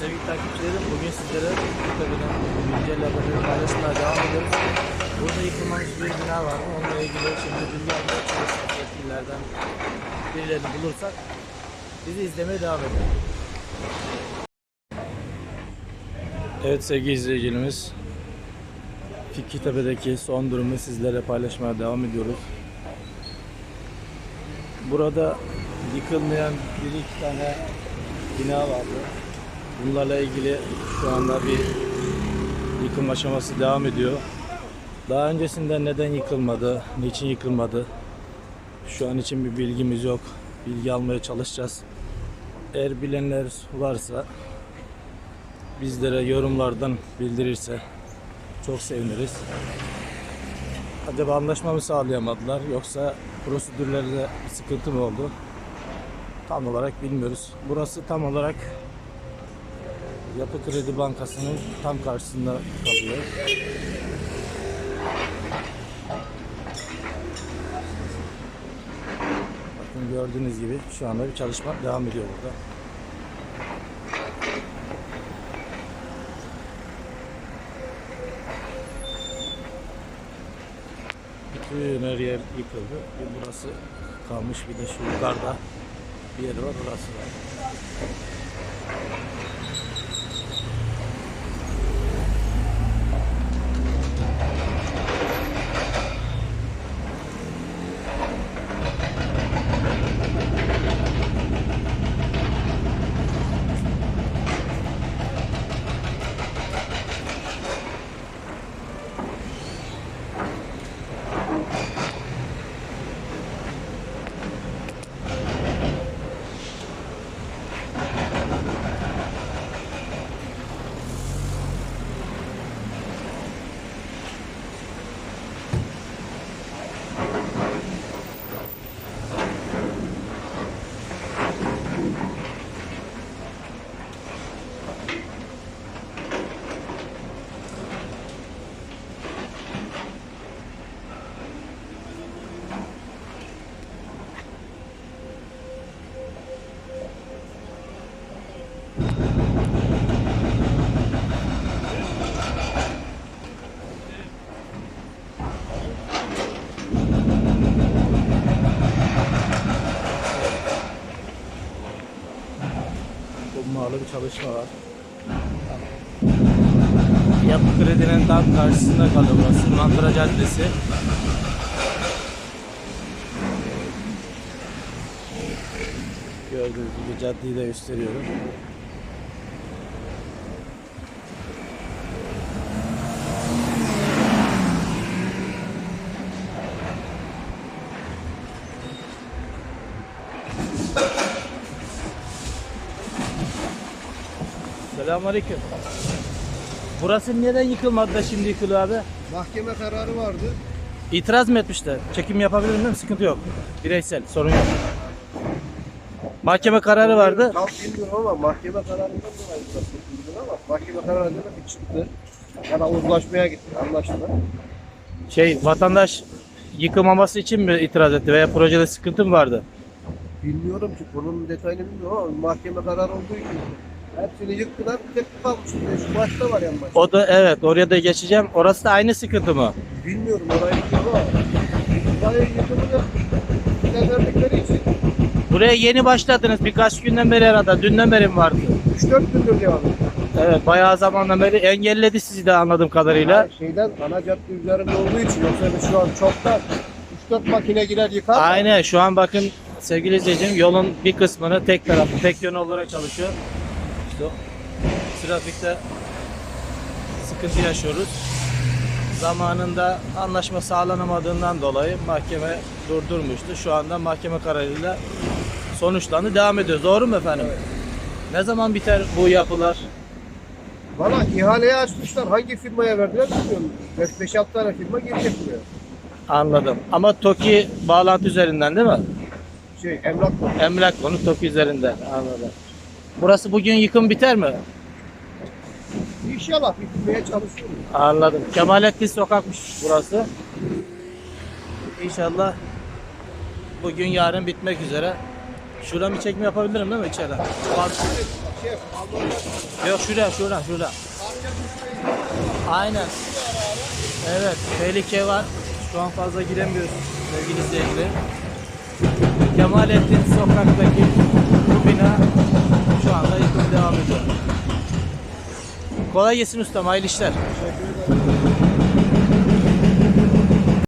Sevgili takipçilerim bugün sizlere Kırklareli'den güncel haberleri paylaşmaya devam ediyoruz. Burada yıkılmamış bir bina var. Onunla ilgili şimdi bilgi almaya çalışacağız. Yetkililerden birilerini bulursak bizi izlemeye devam edin. Evet sevgili izleyicilerimiz Fikirtepe'deki son durumu sizlere paylaşmaya devam ediyoruz. Burada yıkılmayan bir iki tane bina vardı. Bunlarla ilgili şu anda bir yıkım aşaması devam ediyor. Daha öncesinde neden yıkılmadı, niçin yıkılmadı? Şu an için bir bilgimiz yok. Bilgi almaya çalışacağız. Eğer bilenler varsa bizlere yorumlardan bildirirse çok seviniriz. Acaba anlaşma mı sağlayamadılar yoksa prosedürlerde bir sıkıntı mı oldu? Tam olarak bilmiyoruz. Burası tam olarak Yapı Kredi Bankası'nın tam karşısında kalıyor. Bakın gördüğünüz gibi şu anda bir çalışma devam ediyor burada. Bütün her yer yıkıldı. Bir burası kalmış bir de şu yukarıda bir yer var orası var. Hummalı bir çalışma var. Yapı Kredi'nin tam karşısında kalıyor burası. Mandıra Caddesi. Gördüğünüz gibi caddeyi de gösteriyorum. Selamünaleyküm. Burası neden yıkılmadı da şimdi yıkılıyor abi? Mahkeme kararı vardı. İtiraz mı etmişler? Çekim yapabilirim değil mi? Sıkıntı yok. Bireysel, sorun yok. Mahkeme kararı vardı. Tam bilmiyorum ama mahkeme kararından dolayı biraz ama mahkeme kararı demek ki çıktı. Yani uzlaşmaya gitti, anlaştılar. Şey, vatandaş yıkılmaması için mi itiraz etti veya projede sıkıntı mı vardı? Bilmiyorum ki bunun detayını bilmiyorum ama mahkeme kararı olduğu için hepsini yıktılar, bir tek bu kalmış. Şu başta var yan başta. O da evet, oraya da geçeceğim. Orası da aynı sıkıntı mı? Bilmiyorum orayı bilmiyorum ama burayı yıkımını bize verdikleri için Buraya yeni başladınız. Birkaç günden beri herhalde. Dünden beri mi vardı? 3-4 gündür devam ediyor. Evet, bayağı zamandan beri engelledi sizi de anladığım kadarıyla. Yani şeyden ana cadde üzerinde olduğu için yoksa biz şu an çoktan 3-4 makine girer yıkar. Aynen şu an bakın sevgili izleyicim yolun bir kısmını tek taraflı tek yön olarak çalışıyor. İşte o trafikte sıkıntı yaşıyoruz. Zamanında anlaşma sağlanamadığından dolayı mahkeme durdurmuştu. Şu anda mahkeme kararıyla sonuçlandı. Devam ediyoruz. Doğru mu efendim? Ne zaman biter bu yapılar? Valla ihaleyi açmışlar. Hangi firmaya verdiler bilmiyorum. 5-6 tane firma girecek buraya. Anladım. Ama TOKİ bağlantı üzerinden değil mi? Şey emlak Emlak konu TOKİ üzerinden. Anladım. Burası bugün yıkım biter mi? İnşallah bitirmeye çalışıyorum. Anladım. Kemalettin sokakmış burası. İnşallah bugün yarın bitmek üzere. Şuradan bir çekme yapabilirim değil mi içeri? Yok şuraya şuraya şuraya. Aynen. Evet tehlike var. Şu an fazla giremiyoruz sevgili izleyiciler. Kemalettin sokaktaki bu bina şu anda yıkım devam ediyor. Kolay gelsin ustam hayırlı işler.